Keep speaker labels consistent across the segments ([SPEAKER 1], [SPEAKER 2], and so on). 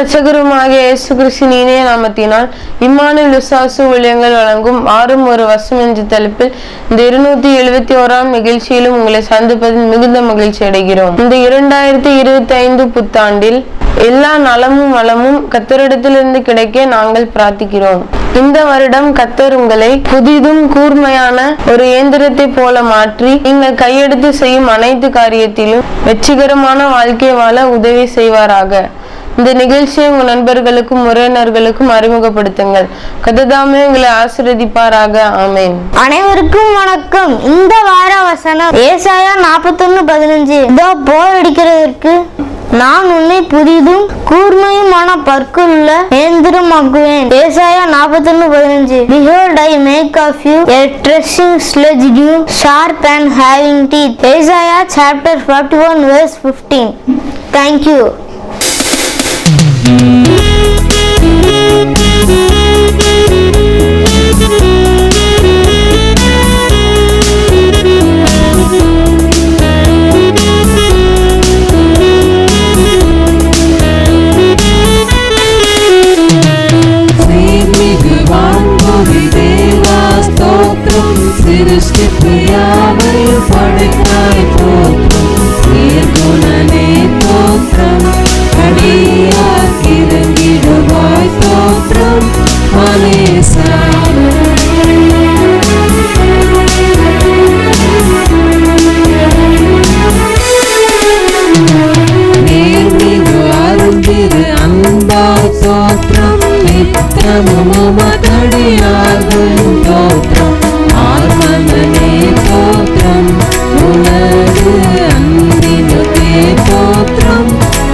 [SPEAKER 1] ரட்சகருமாக இயேசு கிறிஸ்தின் இணைய நாமத்தினால் இம்மானுவேல் லுசாசு ஊழியங்கள் வழங்கும் ஆறும் ஒரு வசம் என்ற தலைப்பில் இந்த இருநூத்தி எழுபத்தி ஓராம் நிகழ்ச்சியிலும் உங்களை சந்திப்பதில் மிகுந்த மகிழ்ச்சி அடைகிறோம். இந்த இரண்டாயிரத்தி இருபத்தி ஐந்து புத்தாண்டில் எல்லா நலமும் வளமும் கத்தரிடத்திலிருந்து கிடைக்க நாங்கள் பிரார்த்திக்கிறோம். இந்த வருடம் கத்தர் உங்களை புதிதும் கூர்மையான ஒரு இயந்திரத்தை போல மாற்றி நீங்கள் கையெடுத்து செய்யும் அனைத்து காரியத்திலும் வெற்றிகரமான வாழ்க்கை வாழ உதவி செய்வாராக. இந்த நிகழ்ச்சியை உங்கள் நண்பர்களுக்கும் உறவினர்களுக்கும் அறிமுகப்படுத்துங்கள். கததாமே உங்களை ஆசிரதிப்பாராக ஆமேன்.
[SPEAKER 2] அனைவருக்கும் வணக்கம். இந்த வார வசனம் ஏசாயா நாற்பத்தொன்னு பதினஞ்சு. இதோ போர் அடிக்கிறதற்கு நான் உன்னை புதிதும் கூர்மையுமான பற்களுள்ள நேந்திரமாக்குவேன் ஏசாயா நாற்பத்தொன்னு பதினஞ்சு. Behold I make of you a threshing sledge dew, sharp and having teeth. Isaiah chapter 41 verse 15. Thank you.
[SPEAKER 3] Música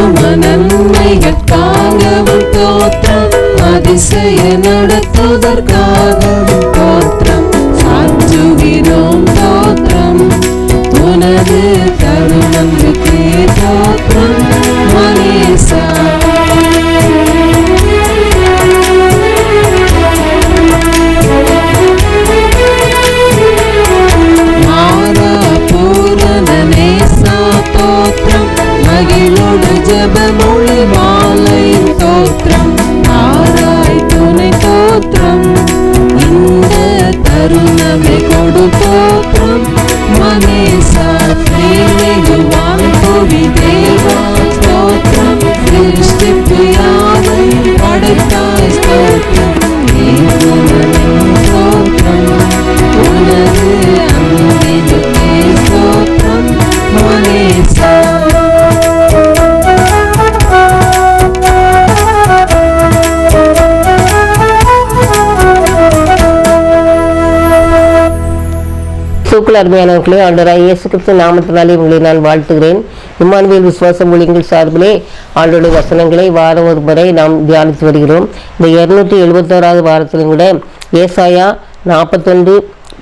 [SPEAKER 3] ஆத்தும நன்மைகளுக்காகவும் தோற்றம் அதிசய நடத்துவதற்காக. You. Mother.
[SPEAKER 4] சூக்கள் அருமையானவர்களே ஆண்டராய் இயேசு கிறிஸ்து நாமத்தினாலே உங்களை நான் வாழ்த்துகிறேன். இம்மானுவேல் விசுவாச மொழிகள் சார்பிலே ஆண்டோடைய வசனங்களை வாரம் ஒரு முறை நாம் தியானித்து வருகிறோம். இந்த இருநூற்றி எழுபத்தோராவது வாரத்திலும் கூட ஏசாயா நாற்பத்தொன்று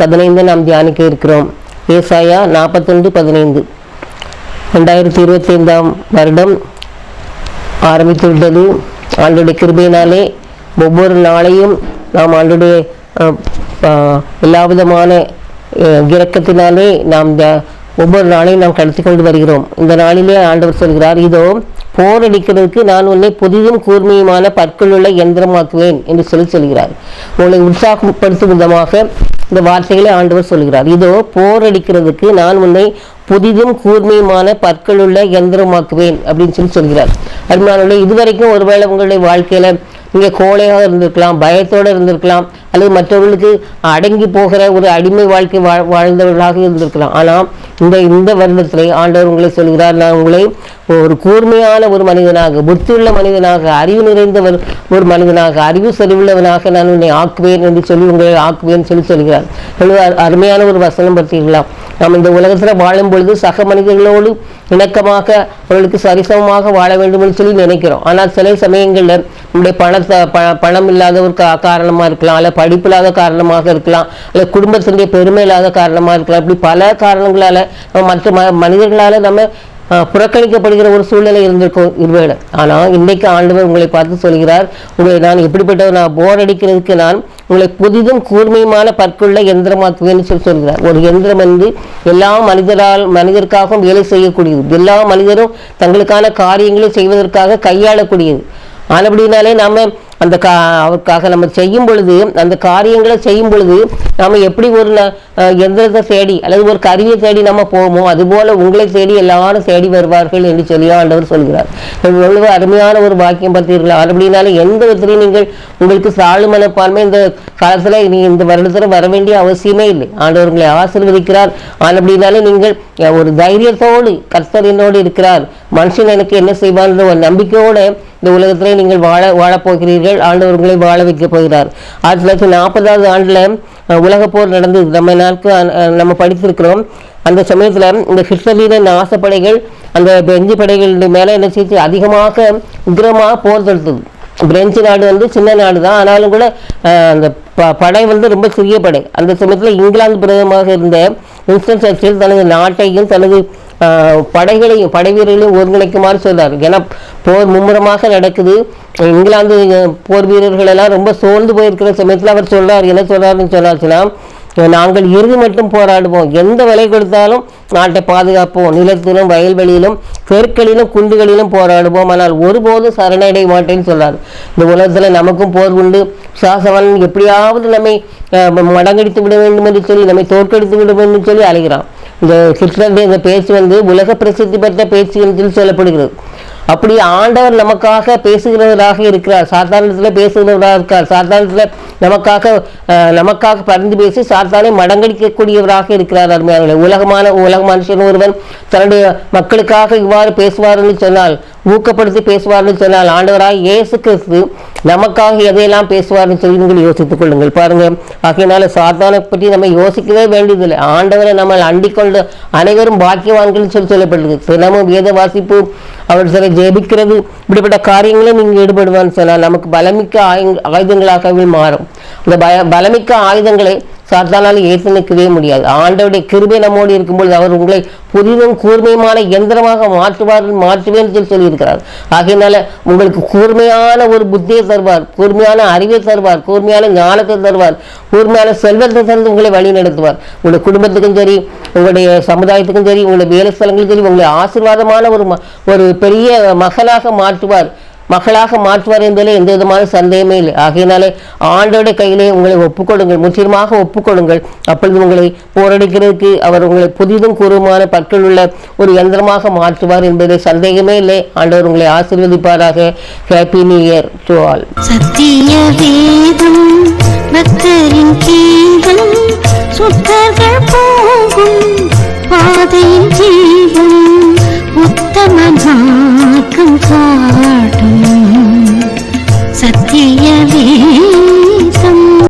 [SPEAKER 4] பதினைந்து நாம் தியானிக்க இருக்கிறோம். ஏசாயா நாற்பத்தொன்று பதினைந்து. ரெண்டாயிரத்தி இருபத்தி ஐந்தாம் வருடம் ஆரம்பித்து விட்டது ஆண்டுடைய கிருபையினாலே ஒவ்வொரு நாளையும் நாம் ஆண்டுடைய எல்லா விதமான இரக்கத்தினாலே நாம் இந்த ஒவ்வொரு நாளையும் நாம் கடத்தி கொண்டு வருகிறோம். இந்த நாளிலே ஆண்டவர் சொல்கிறார் இதோ போர் அடிக்கிறதுக்கு நான் உன்னை புதிதும் கூர்மையுமான பற்களுள்ள எந்திரமாக்குவேன் என்று சொல்லி சொல்கிறார். உங்களை உற்சாகப்படுத்தும் விதமாக இந்த வார்த்தைகளை ஆண்டவர் சொல்கிறார். இதோ போர் அடிக்கிறதுக்கு நான் உன்னை புதிதும் கூர்மையுமான பற்களுள்ள எந்திரமாக்குவேன் அப்படின்னு சொல்லி சொல்கிறார். அருமையானவர்களே இதுவரைக்கும் ஒருவேளை உங்களுடைய வாழ்க்கையில இங்கே கோழையாக இருந்திருக்கலாம் பயத்தோடு இருந்திருக்கலாம் அல்லது மற்றவர்களுக்கு அடங்கி போகிற ஒரு அடிமை வாழ்க்கை வாழ் வாழ்ந்தவர்களாக இருந்திருக்கலாம். ஆனால் இந்த இந்த வருடத்திலே ஆண்டவர் உங்களை சொல்கிறார் நான் உங்களை ஒரு கூர்மையான ஒரு மனிதனாக புத்தியுள்ள மனிதனாக அறிவு நிறைந்த ஒரு ஒரு மனிதனாக அறிவு செறிவுள்ளவனாக நான் உன்னை ஆக்குவேன் என்று சொல்லி உங்களை ஆக்குவேன் சொல்லி சொல்கிறார். அருமையான ஒரு வசனம் பார்த்தீங்களா நாம் இந்த உலகத்தில் வாழும் பொழுது சக மனிதர்களோடு இணக்கமாக அவர்களுக்கு சரிசமமாக வாழ வேண்டும் என்று சொல்லி நினைக்கிறோம். ஆனால் சில சமயங்களில் நம்முடைய பணத்தை ப பணம் இல்லாத ஒரு கா காரணமாக இருக்கலாம். அல்ல படிப்பு இல்லாத காரணமாக இருக்கலாம். அல்ல குடும்பத்தினுடைய பெருமை இல்லாத காரணமாக இருக்கலாம். இப்படி பல காரணங்களால் நம்ம மற்ற ம மனிதர்களால் நம்ம புறக்கணிக்கப்படுகிற ஒரு சூழ்நிலை இருந்திருக்கும் இருவேளை ஆனால் இன்றைக்கு ஆண்டவர் உங்களை பார்த்து சொல்கிறார் உங்களை நான் எப்படிப்பட்டவர்? நான் போர் அடிக்கிறதுக்கு நான் உங்களை புதிதும் கூர்மையுமான பற்குள்ள எந்திரமாக்குவேன்னு சொல்லி சொல்கிறார். ஒரு எந்திரம் வந்து எல்லா மனிதரால் மனிதருக்காகவும் வேலை செய்யக்கூடியது. எல்லா மனிதரும் தங்களுக்கான காரியங்களை செய்வதற்காக கையாளக்கூடியது. ஆனபடினாலே நாம் அந்த கா அவருக்காக நம்ம செய்யும் பொழுது அந்த காரியங்களை செய்யும் பொழுது நாம் எப்படி ஒரு ந- எந்திரத்தை தேடி அல்லது ஒரு கருவியை தேடி நம்ம போவோமோ அதுபோல உங்களை தேடி எல்லாரும் தேடி வருவார்கள் என்று சொல்லி ஆண்டவர் சொல்கிறார். எவ்வளவு அருமையான ஒரு வாக்கியம் பார்த்தீர்களா? அப்படின்னாலும் எந்த விதத்திலையும் நீங்கள் உங்களுக்கு சாழு மனப்பான்மை இந்த காலத்தில் நீ இந்த வருடத்தில் வர வேண்டிய அவசியமே இல்லை. ஆண்டவர் உங்களை ஆசிர்வதிக்கிறார். அப்படின்னாலும் நீங்கள் ஒரு தைரியத்தோடு கர்த்தர் என்னோடு இருக்கிறார். மனுஷன் எனக்கு என்ன செய்வான்ற ஒரு நம்பிக்கையோடு இந்த உலகத்திலே நீங்கள் வாழ வாழப் போகிறீர்கள் ஆண்டவர் உங்களை வாழ வைக்க போகிறார். ஆயிரத்தி தொள்ளாயிரத்தி நாற்பதாவது ஆண்டில் உலகப்போர் போர் நடந்தது நம்ம நாளுக்கு நம்ம படித்திருக்கிறோம். அந்த சமயத்தில் இந்த ஹிட்லரின் நாசப்படைகள் அந்த பிரெஞ்சு படைகள் மேலே என்ன செய்து அதிகமாக உக்கிரமாக போர் தொடுத்தது. பிரெஞ்சு நாடு வந்து சின்ன நாடு தான் ஆனாலும் கூட அந்த ப- படை வந்து ரொம்ப சிறிய படை. அந்த சமயத்தில் இங்கிலாந்து பிரதமராக இருந்த வின்ஸ்டன் சர்ச்சில் தனது நாட்டையும் தனது படைகளையும் படை வீரர்களையும் ஒருங்கிணைக்குமாறு சொல்றார். ஏன்னா போர் மும்முரமாக நடக்குது. இங்கிலாந்து போர் வீரர்கள் எல்லாம் ரொம்ப சோர்ந்து போயிருக்கிற சமயத்தில் அவர் சொல்றார். என்ன சொல்றாருன்னு சொன்னாச்சுன்னா நாங்கள் இறுதி மட்டும் போராடுவோம். எந்த விலை கொடுத்தாலும் நாட்டை பாதுகாப்போம். நிலத்திலும் வயல்வெளியிலும் தெருக்களிலும் குண்டுகளிலும் போராடுவோம். ஆனால் ஒருபோதும் சரணடைய மாட்டேன்னு சொன்னார் இந்த உலகத்தில் நமக்கும் போர் உண்டு. சாசவன் எப்படியாவது நம்மை மடங்கடித்து விட வேண்டும் என்று சொல்லி நம்மை தோற்கடித்து விட வேண்டும் சொல்லி அழைகிறான். இந்த ஹிட்லருடைய இந்த பேச்சு வந்து உலக பிரசித்தி பெற்ற பேச்சு என்று சொல்லப்படுகிறது. அப்படி ஆண்டவர் நமக்காக பேசுகிறவராக இருக்கிறார். சாத்தானத்தில் பேசுகிறவராக இருக்கார். சாத்தானத்தில் நமக்காக நமக்காக பறந்து பேசி சாத்தானை மடங்கடிக்கக்கூடியவராக இருக்கிறார் அருமையானவர்களே. உலகமான உலக மனுஷன் ஒருவன் தன்னுடைய மக்களுக்காக இவ்வாறு பேசுவார்னு சொன்னால் ஊக்கப்படுத்தி பேசுவார்னு சொன்னால் ஆண்டவராக இயேசு கிறிஸ்து நமக்காக எதையெல்லாம் பேசுவார்னு சொல்லி நீங்கள் யோசித்துக் கொள்ளுங்கள். பாருங்க. ஆகையினால சாத்தானை பற்றி நம்ம யோசிக்கவே வேண்டியதில்லை. ஆண்டவரை நம்ம அண்டிக்கொண்ட அனைவரும் பாக்கியவான்கள் சொல்லி சொல்லப்பட்டிருக்கு தினமும் வேத வாசிப்பு அவர் சில ஜெபிக்கிறது. இப்படிப்பட்ட காரியங்களும் நீங்கள் ஈடுபடுவான்னு சொன்னால் நமக்கு பலமிக்க ஆயுதங்களாகவே மாறும். அந்த பய பலமிக்க ஆயுதங்களை சாத்தானால் ஏற்று நிற்கவே முடியாது. ஆண்டவுடைய கிருபை நம்மோடு இருக்கும்பொழுது அவர் உங்களை புதிதும் கூர்மையுமான எந்திரமாக மாற்றுவார் மாற்றுவேன் சொல்லி சொல்லியிருக்கிறார் ஆகையினால உங்களுக்கு கூர்மையான ஒரு புத்தியை தருவார் கூர்மையான அறிவை தருவார் கூர்மையான ஞானத்தை தருவார் கூர்மையான செல்வத்தை தந்து உங்களை வழி நடத்துவார். உங்களுடைய குடும்பத்துக்கும் சரி உங்களுடைய சமுதாயத்துக்கும் சரி உங்களுடைய வேலை ஸ்தலங்களுக்கும் சரி உங்களை ஆசீர்வாதமான ஒரு ம- ஒரு பெரிய மகனாக மாற்றுவார். மகளாக மாற்றுவார் என்பதில் எந்த விதமான சந்தேகமே இல்லை. ஆகையினாலே ஆண்டோட கையிலே உங்களை ஒப்புக்கொடுங்கள். முற்றிலுமாக ஒப்புக்கொடுங்கள். அப்பொழுது உங்களை போரடிக்கிறதுக்கு அவர் உங்களை புதிதும் கூறுமான பற்கள் உள்ள ஒரு யந்திரமாக மாற்றுவார் என்பதில் சந்தேகமே இல்லை. ஆண்டவர் உங்களை ஆசீர்வதிப்பாராக. Happy new year to all
[SPEAKER 2] சத்திய வேதம் பக்தரின்